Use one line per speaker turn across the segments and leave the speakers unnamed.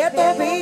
Get the.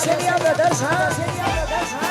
દશેરિયા brothers હા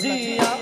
dia.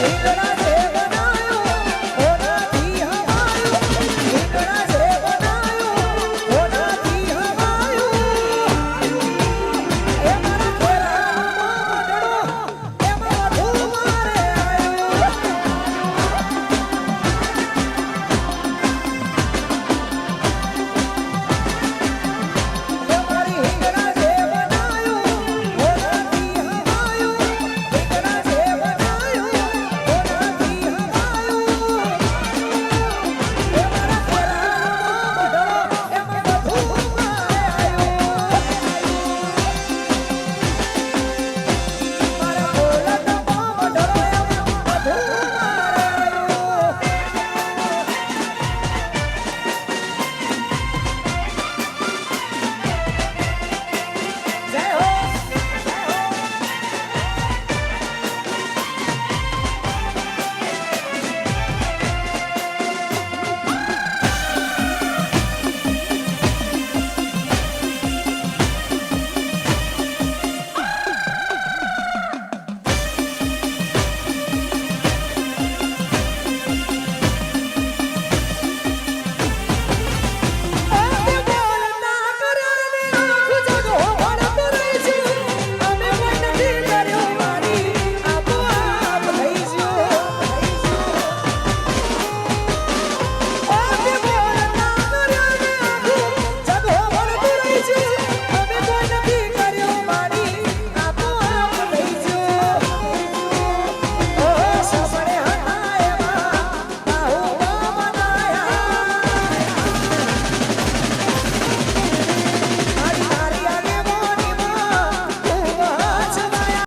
છે